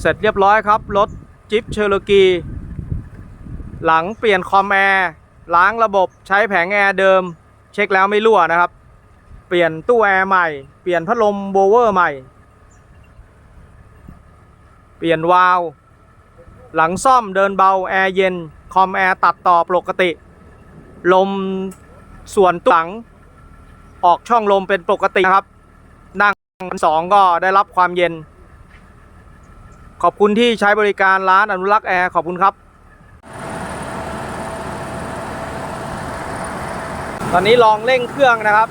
เสร็จเรียบร้อยครับ รถจิ๊บเชอร์โลกี หลังเปลี่ยนคอมแอร์ล้างระบบใช้แผงแอร์เดิม เช็คแล้วไม่รั่วนะครับ เปลี่ยนตู้แอร์ใหม่ เปลี่ยนพัดลมโบเวอร์ใหม่ เปลี่ยนวาล์วหลังซ่อมเดินเบาแอร์เย็น คอมแอร์ตัดต่อปกติ ลมส่วนตัวหลัง ออกช่องลมเป็นปกตินะครับ นั่งสองก็ได้รับความเย็น ขอบคุณที่ใช้บริการร้านอนุรักษ์แอร์ขอบคุณครับ ตอนนี้ลองเร่งเครื่องนะครับ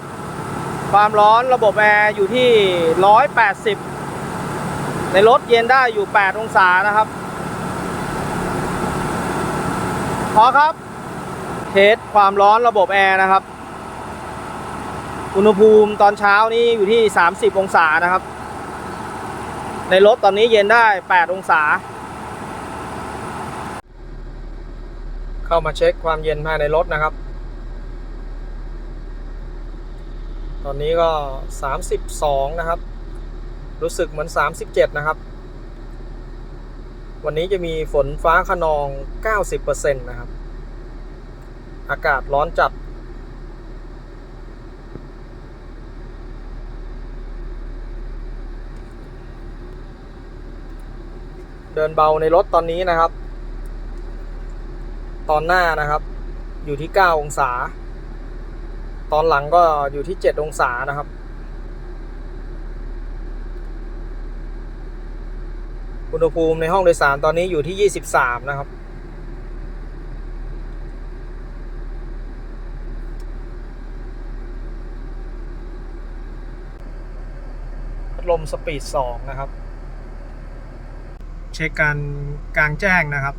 ความร้อนระบบแอร์อยู่ที่ 180 ในรถเย็นได้อยู่ 8 องศานะครับ พอครับ เทสความร้อนระบบแอร์นะครับ อุณหภูมิตอนเช้านี้อยู่ที่ 30 องศานะครับ ในรถตอนนี้เย็นได้ 8 องศา เข้ามาเช็คความเย็นภายในรถนะครับ ตอนนี้ก็ 32 นะครับ รู้สึกเหมือน 37 นะครับ วันนี้จะมีฝนฟ้าขนอง 90%นะครับ อากาศร้อนจัด เดินเบาในรถตอนนี้นะครับ ตอนหน้านะครับ อยู่ที่ 9 องศา ตอนหลังก็อยู่ที่ 7 องศานะครับ อุณหภูมิในห้องโดยสารตอนนี้อยู่ที่ 23 นะครับลมสปีด 2 นะครับ เช็คการกลางแจ้งนะครับ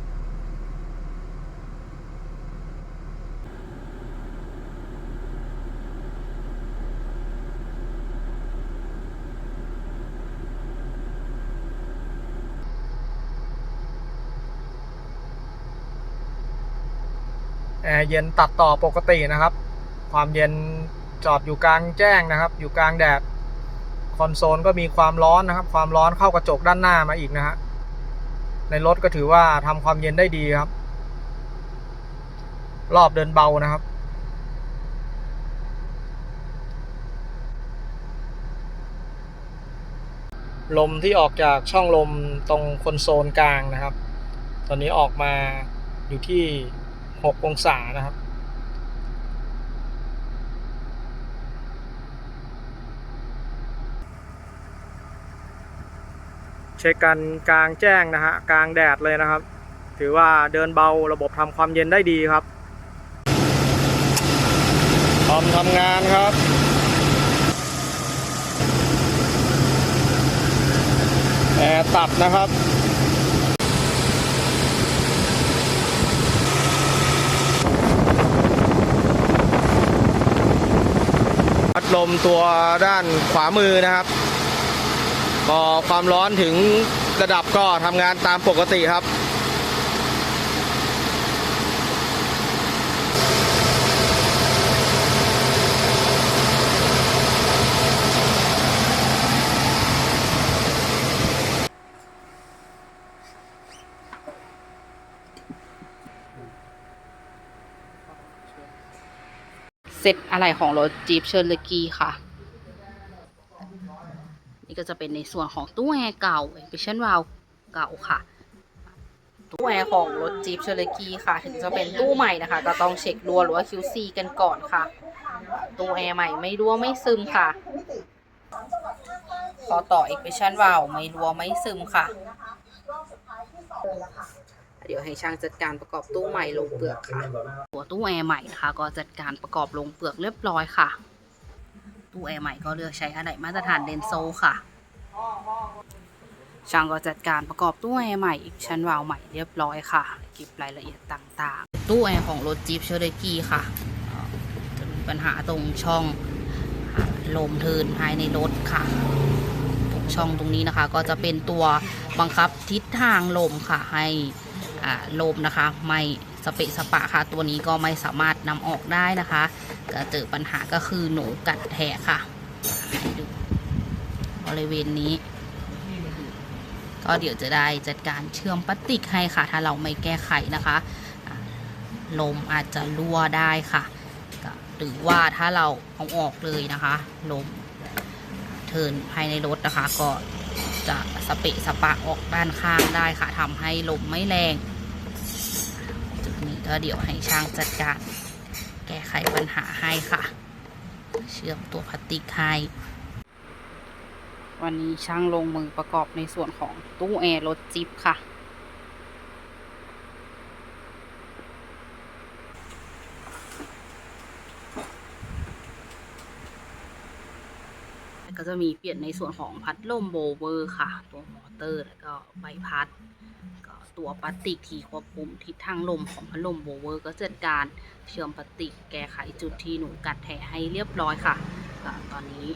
แอร์เย็นตัดต่อปกตินะครับ ความเย็นจอดอยู่กลางแจ้งนะครับ อยู่กลางแดดคอนโซลก็มีความร้อนนะครับ ความร้อนเข้ากระจกด้านหน้ามาอีกนะฮะ ในรถก็ถือว่าทำความเย็นได้ดีครับ รอบเดินเบานะครับ ลมที่ออกจากช่องลมตรงคอนโซลกลางนะครับ ตอนนี้ออกมาอยู่ที่ 6 องศานะครับ เช็คกันกลางแจ้งนะฮะกลางแดดเลยนะครับ ถือว่าเดินเบาระบบทำความเย็นได้ดีครับพร้อมทำงานครับแอร์ตัดนะครับพัดลมตัวด้านขวามือนะครับ พอความร้อนถึงระดับก็ทำงานตามปกติครับเซตอะไรของรถจีบเชอร์เลกีค่ะ ก็จะเป็นในส่วนของตู้แอร์เก่าเอ i ิชันวาลเก่าค่ะ ตู้แอร์ของรถจีบเชเลกีค่ะ ถึงจะเป็นตู้ใหม่นะคะ ก็ต้องเช็ครั่วหรือว่า QC กันก่อนค่ะ ตู้แอร์ใหม่ไม่รั่วไม่ซึมค่ะพอต่อ e ิชันวาลไม่รั่วไม่ซึมค่ะ เดี๋ยวให้ช่างจัดการประกอบตู้ใหม่ลงเปลือกค่ะ ตัวตู้แอร์ใหม่นะคะ ก็จัดการประกอบลงเปลือกเรียบร้อยค่ะ ตู้แอร์ใหม่ก็เลือกใช้อะไหล่มาตรฐานเดนโซค่ะ ช่างก็จัดการประกอบตู้แอร์ใหม่อีกชั้นวาล์วใหม่เรียบร้อยค่ะ เก็บรายละเอียดต่างๆ ตู้แอร์ของรถจี๊ปเชอร์เรกี้ค่ะ จะมีปัญหาตรงช่องลมเทินภายในรถค่ะ ตรงช่องตรงนี้นะคะ ก็จะเป็นตัวบังคับทิศทางลมค่ะให้อ่าลมนะคะไม่ สเปะสปะค่ะ ตัวนี้ก็ไม่สามารถนำออกได้นะคะก็เจอปัญหาก็คือหนูกัดแทะค่ะดูบริเวณนี้ ก็เดี๋ยวจะได้จัดการเชื่อมพลาสติกให้ค่ะ ถ้าเราไม่แก้ไขนะคะ ลมอาจจะรั่วได้ค่ะ หรือว่าถ้าเราเอาออกเลยนะคะ ลมเทินภายในรถนะคะ ก็จะสเปะสปะออกด้านข้างได้ค่ะทำให้ลมไม่แรง ก็เดี๋ยวให้ช่างจัดการ แก้ไขปัญหาให้ค่ะ เชื่อมตัวพลาสติกให้วันนี้ช่างลงมือประกอบในส่วนของตู้แอร์รถจิ๊บค่ะ ก็จะมีเปลี่ยนในส่วนของพัดลมโบเวอร์ค่ะ ตัวมอเตอร์แล้วก็ใบพัด ก็ตัวพลาสติกที่ควบคุมทิศทางลมของพัดลมโบเวอร์ ก็จัดการเชื่อมพลาสติกแก้ไขจุดที่หนูกัดแทะให้เรียบร้อยค่ะก็ตอนนี้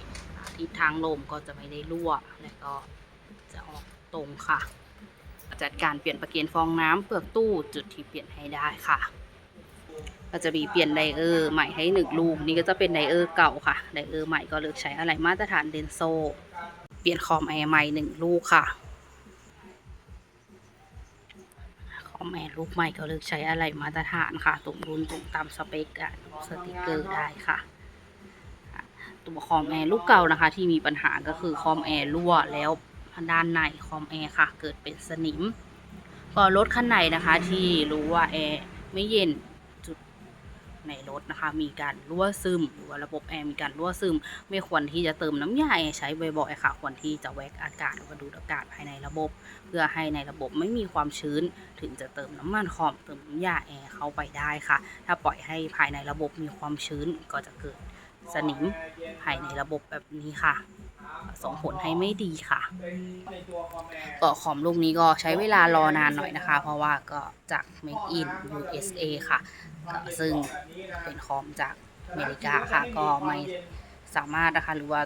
ทิศทางลมก็จะไม่ได้รั่วและก็จะออกตรงค่ะ จัดการเปลี่ยนประเกนฟองน้ำเปลือกตู้จุดที่เปลี่ยนให้ได้ค่ะ ก็จะมีเปลี่ยนไดเออร์ใหม่ให้หนึ่งลูก นี่ก็จะเป็นไดเออร์เก่าค่ะ ไดเออร์ใหม่ก็เลือกใช้อะไรมาตรฐานเดนโซ เปลี่ยนคอมแอร์ใหม่หนึ่งลูกค่ะ คอมแอร์ลูกใหม่ก็เลือกใช้อะไรมาตรฐานค่ะ ตรงรุ่นตรงตามสเปคอะสติกเกอร์ได้ค่ะ ตัวคอมแอร์ลูกเก่านะคะ ที่มีปัญหาก็คือคอมแอร์รั่วแล้วด้านในคอมแอร์ค่ะ เกิดเป็นสนิม ก็รถคันไหนนะคะ ที่รู้ว่าแอร์ไม่เย็น ในรถนะคะ มีการรั่วซึม หรือว่าระบบแอร์มีการรั่วซึม ไม่ควรที่จะเติมน้ำยาแอร์ใช้บ่อยๆค่ะ ควรที่จะแวกอากาศหรือว่าดูดอากาศภายในระบบ เพื่อให้ในระบบไม่มีความชื้น ถึงจะเติมน้ำมันคอมเติมน้ำยาแอร์เข้าไปได้ค่ะ ถ้าปล่อยให้ภายในระบบมีความชื้นก็จะเกิดสนิมภายในระบบแบบนี้ค่ะ ส่งผลให้ไม่ดีค่ะก็คอมลูกนี้ก็ใช้เวลารอนานหน่อยนะคะ เพราะว่าก็จาก Make in USA ค่ะ ซึ่งเป็นคอมจากอเมริกาค่ะ ก็ไม่สามารถนะคะหรือว่า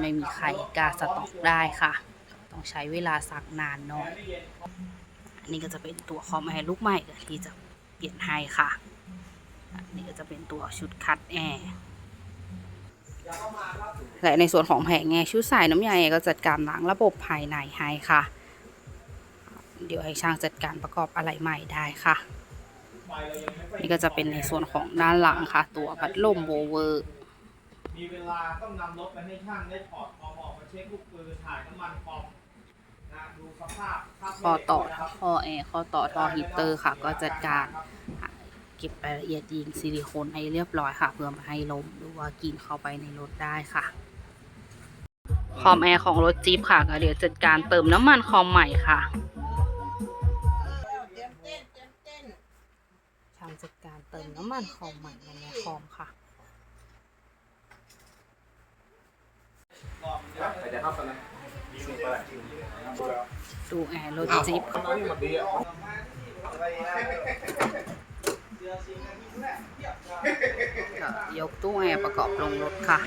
ไม่มีใครกล้าสต็อกได้ค่ะ ต้องใช้เวลาสักนานหน่อยอันนี้ก็จะเป็นตัวคอมแอร์ลูกใหม่ที่จะเปลี่ยนให้ค่ะอันนี้ก็จะเป็นตัวชุดคัดแอร์ และในส่วนของแผงแอร์ชุดสายน้ำยาแอร์ก็จัดการล้างระบบภายในให้ค่ะ เดี๋ยวให้ช่างจัดการประกอบอะไรใหม่ได้ค่ะ นี่ก็จะเป็นในส่วนของด้านหลังค่ะ ตัวพัดลมโบเวอร์มีเวลาต้องนำรถไปให้ช่างได้ถอดคอมออกมาเช็คลูกปืนถ่ายน้ำมันคอมนะดูสภาพภาพข้อต่อไม่เด็กนะครับข้อแอร์ข้อต่อท่อฮีตเตอร์ค่ะ ก็จัดการ เก็บรายละเอียดยิงซิลิโคนให้เรียบร้อยค่ะเพื่อไมาให้ลมหรือว่ากินเข้าไปในรถได้ค่ะ คอมแอร์ของรถจี๊ปค่ะก็เดี๋ยวจัดการเติมน้ำมันคอมใหม่ค่ะช่างจัดการเติมน้ำมันคอมใหม่ในคอมค่ะดูแอร์รถจี๊ป ก็ยกตู้แอร์ประกอบลงรถค่ะ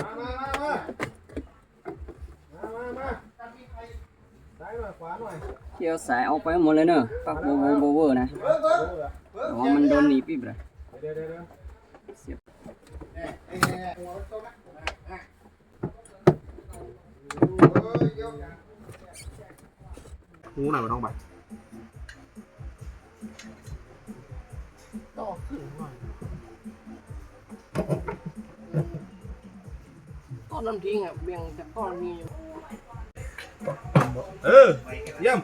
มามามามามามามาซ้ายหน่อยขวาหน่อยเที่ยวสายเอาไปหมดเลยเนอะปักโบว์โบว์เวอร์นะเบิ้งเบิ้งแต่ว่ามันโดนหนีบอีกเลยเดี๋ยวเดี๋ยวเดี๋ยวเสียบน่ไอ้แน่หัวมันตรงนะอะ เอ้ยยกหูหน่อยมันต้องไปต่อขึ้นหน่อยก้อนน้ำทิ้งอะเบี่ยงจากก้อนนี้เออเยี่ยม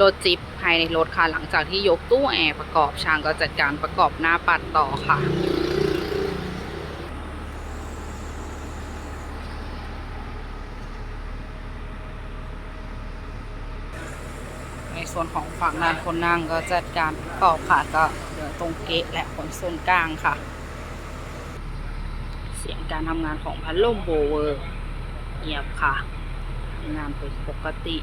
รถจิ๊บภายในรถค่ะ หลังจากที่ยกตู้แอร์ประกอบช่างก็จัดการประกอบหน้าปัดต่อค่ะ ในส่วนของฝั่งนานคนนั่งก็จัดการประกอบค่ะก็เหลือตรงเกะและขนส่วนกลางค่ะ เสียงการทำงานของพัดลมโบเวอร์เงียบค่ะ งานเป็นปกติ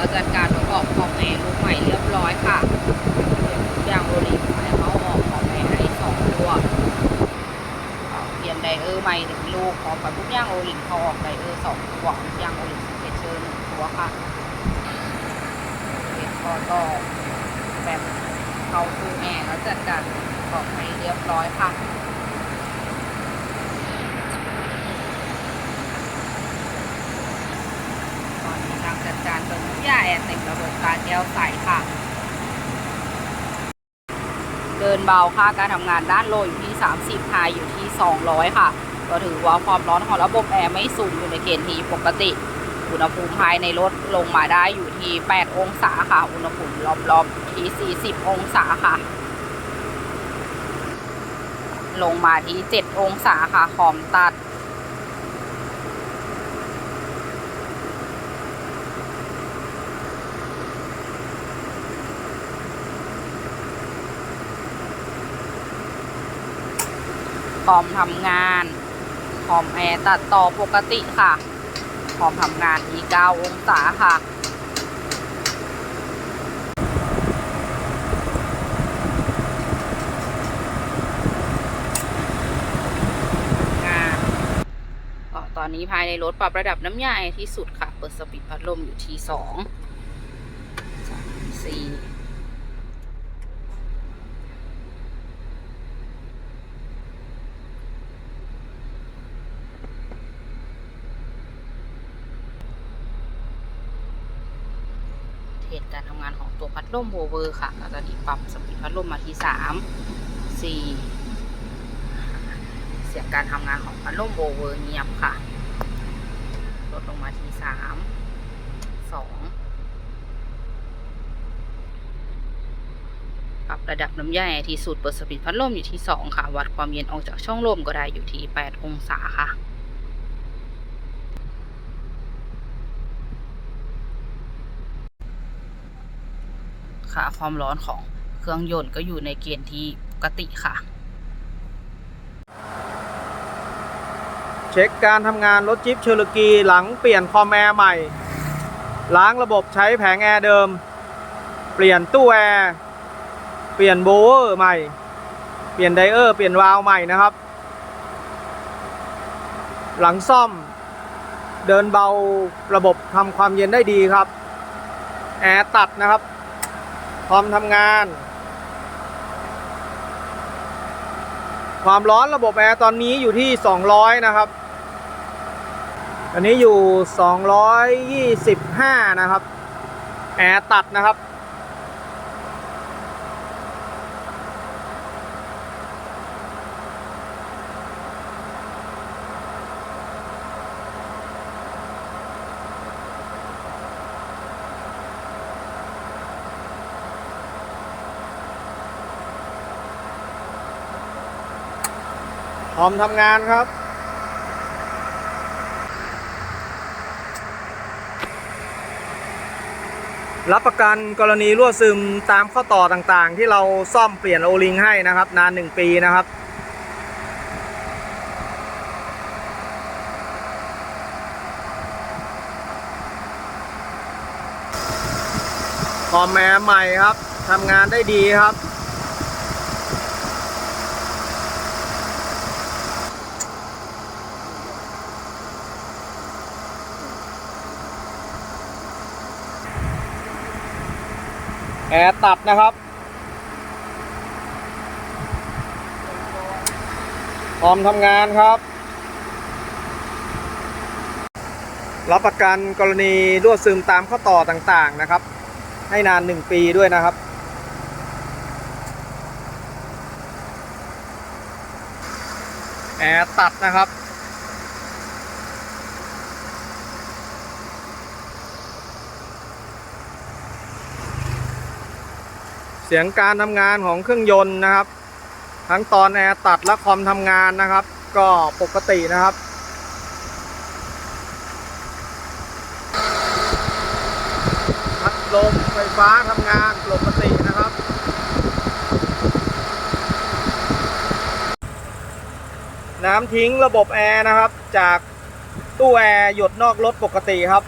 ก็จัดการประกอบคอมแอร์ลูกใหม่เรียบร้อยค่ะยางโรลิงไฟเขาออกคอมแอร์ให้สองตัวเปลี่ยนไดเออร์ใหม่หนึ่งลูกพร้อมกับทุกย่างโรลิงเขาออกไดเออร์สองตัวยางโรลิงสเปเชอร์หนึ่งตัวค่ะเป็นคอต่อแบบเขาตู้แอร์แล้วจัดการประกอบให้เรียบร้อยค่ะตอนนี้กำลังจัดการเป็น ยาแอร์เต็มระบบการแก้วใสค่ะ เดินเบาค่าการทำงานด้านโลอยู่ที่ 30ไฮอยู่ที่ 200 ค่ะ ก็ถือว่าความร้อนของระบบแอร์ไม่สูงอยู่ในเกณฑ์ที่ปกติ อุณหภูมิภายในรถลงมาได้อยู่ที่ 8 องศาค่ะ อุณหภูมิรอบๆที่ 40 องศาค่ะลงมาที่ 7 องศาค่ะ คอมตัด คอมทำงานคอมแอร์ตัดต่อปกติค่ะคอมทำงานที่9องศาค่ะงานก็ตอนนี้ภายในรถปรับระดับน้ำยาที่สุดค่ะ เปิดสปีดพัดลมอยู่ที่2 เทสการทำงานของตัวพัดลมโวเวอร์ค่ะแล้วตอนนี้ปรับสปีดพัดลมมาที่สามสี่เสียงการทำงานของพัดลมโวเวอร์เงียบค่ะ ลดลงมาที่สามสองปรับระดับน้ำยาที่สุดเปิดสปีดพัดลมอยู่ที่สองค่ะ วัดความเย็นออกจากช่องลมก็ได้อยู่ที่แปดองศาค่ะ ค่าความร้อนของเครื่องยนต์ก็อยู่ในเกณฑ์ที่ปกติค่ะ เช็คการทำงานรถจิ๊บเชอร์กีหลังเปลี่ยนคอมแอร์ใหม่ ล้างระบบใช้แผงแอร์เดิม เปลี่ยนตู้แอร์เปลี่ยนโบเวอร์ใหม่ เปลี่ยนไดเออร์เปลี่ยนวาล์วใหม่นะครับ หลังซ่อมเดินเบาระบบทำความเย็นได้ดีครับ แอร์ตัดนะครับ คอมทำงาน ความร้อนระบบแอร์ตอนนี้อยู่ที่ 200 นะครับ อันนี้อยู่ 225 นะครับ แอร์ตัดนะครับ พร้อมทำงานครับ รับประกันกรณีรั่วซึมตามข้อต่อต่างๆ ที่เราซ่อมเปลี่ยนโอลิงให้นะครับ นาน 1 ปีนะครับคอมแอร์ใหม่ครับทำงานได้ดีครับ แอร์ตัดนะครับ พร้อมทำงานครับ รับประกันกรณีรั่วซึมตามข้อต่อต่างๆนะครับ ให้นาน 1 ปีด้วยนะครับ แอร์ตัดนะครับ เสียงการทำงานของเครื่องยนต์นะครับ ทั้งตอนแอร์ตัดและคอมทำงานนะครับ ก็ปกตินะครับพัดลมไฟฟ้าทำงานปกตินะครับน้ำทิ้งระบบแอร์นะครับ จากตู้แอร์หยดนอกรถปกติครับ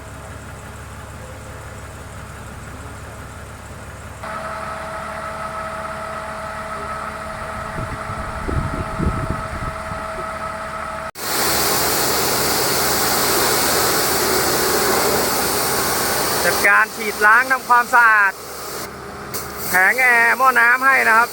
ล้างทำความสะอาดแผงแอร์หม้อน้ำให้นะครับ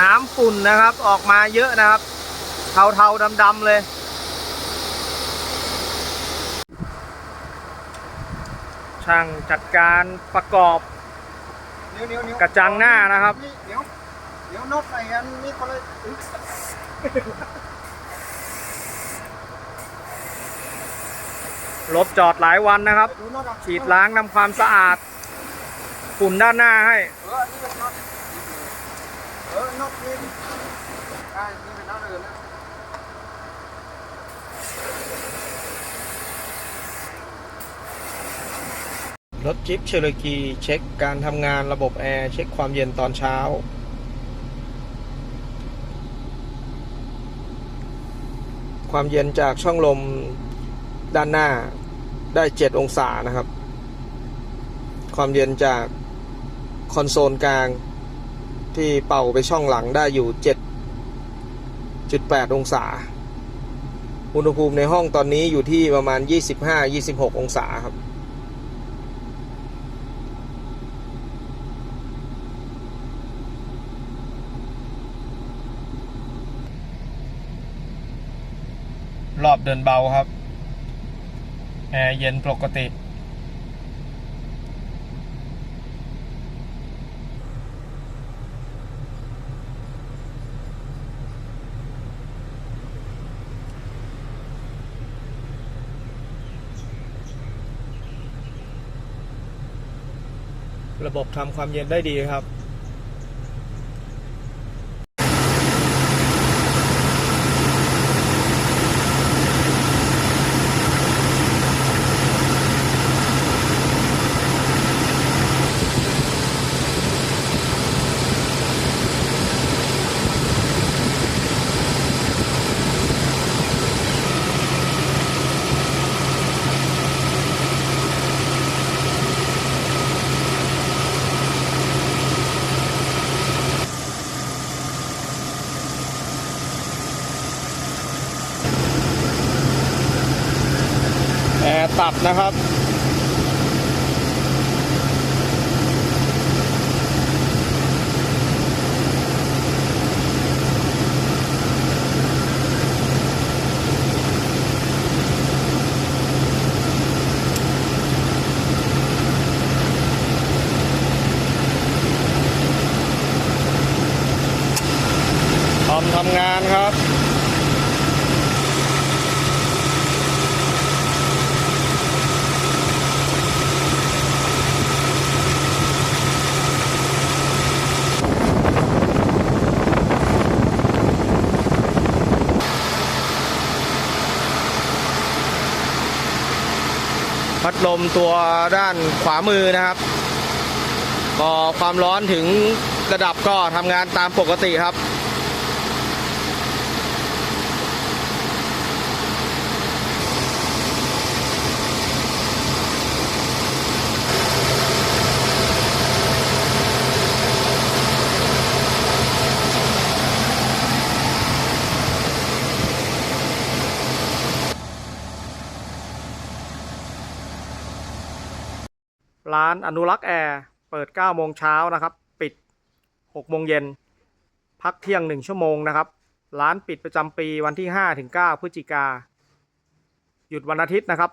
น้ำฝุ่นนะครับออกมาเยอะนะครับ เทาๆดำๆเลย ช่างจัดการประกอบ เดี๋ยวเดี๋ยวเดี๋ยวกระจังหน้านะครับเดี๋ยวเดี๋ยวน็อตใส่อันนี้ก็เลยรถจอดหลายวันนะครับ ดูน็อตอะฉีดล้างทำความสะอาด ฝุ่นด้านหน้าให้ เอออันนี้เป็นน็อตเออน็อตนี่อ่านี่เป็นน็อตอื่นนะ รถจิ๊บเชลกีเช็คการทำงานระบบแอร์ เช็คความเย็นตอนเช้า ความเย็นจากช่องลมด้านหน้าได้ 7 องศานะครับ ความเย็นจากคอนโซลกลาง ที่เป่าไปช่องหลังได้อยู่ 7.8 องศา อุณหภูมิในห้องตอนนี้อยู่ที่ประมาณ 25-26 องศาครับ อบเดินเบาครับ แอร์เย็นปกติ ระบบทำความเย็นได้ดีครับ นะครับ ทำทำงานครับ พัดลมตัวด้านขวามือนะครับ ก็ความร้อนถึงระดับก็ทำงานตามปกติครับ ร้านอนุรักษ์แอร์ เปิด 9 โมงเช้านะครับ ปิด 6 โมงเย็น พักเที่ยง 1 ชั่วโมงนะครับ ร้านปิดประจำปีวันที่ 5 ถึง 9 พฤศจิกา หยุดวันอาทิตย์นะครับ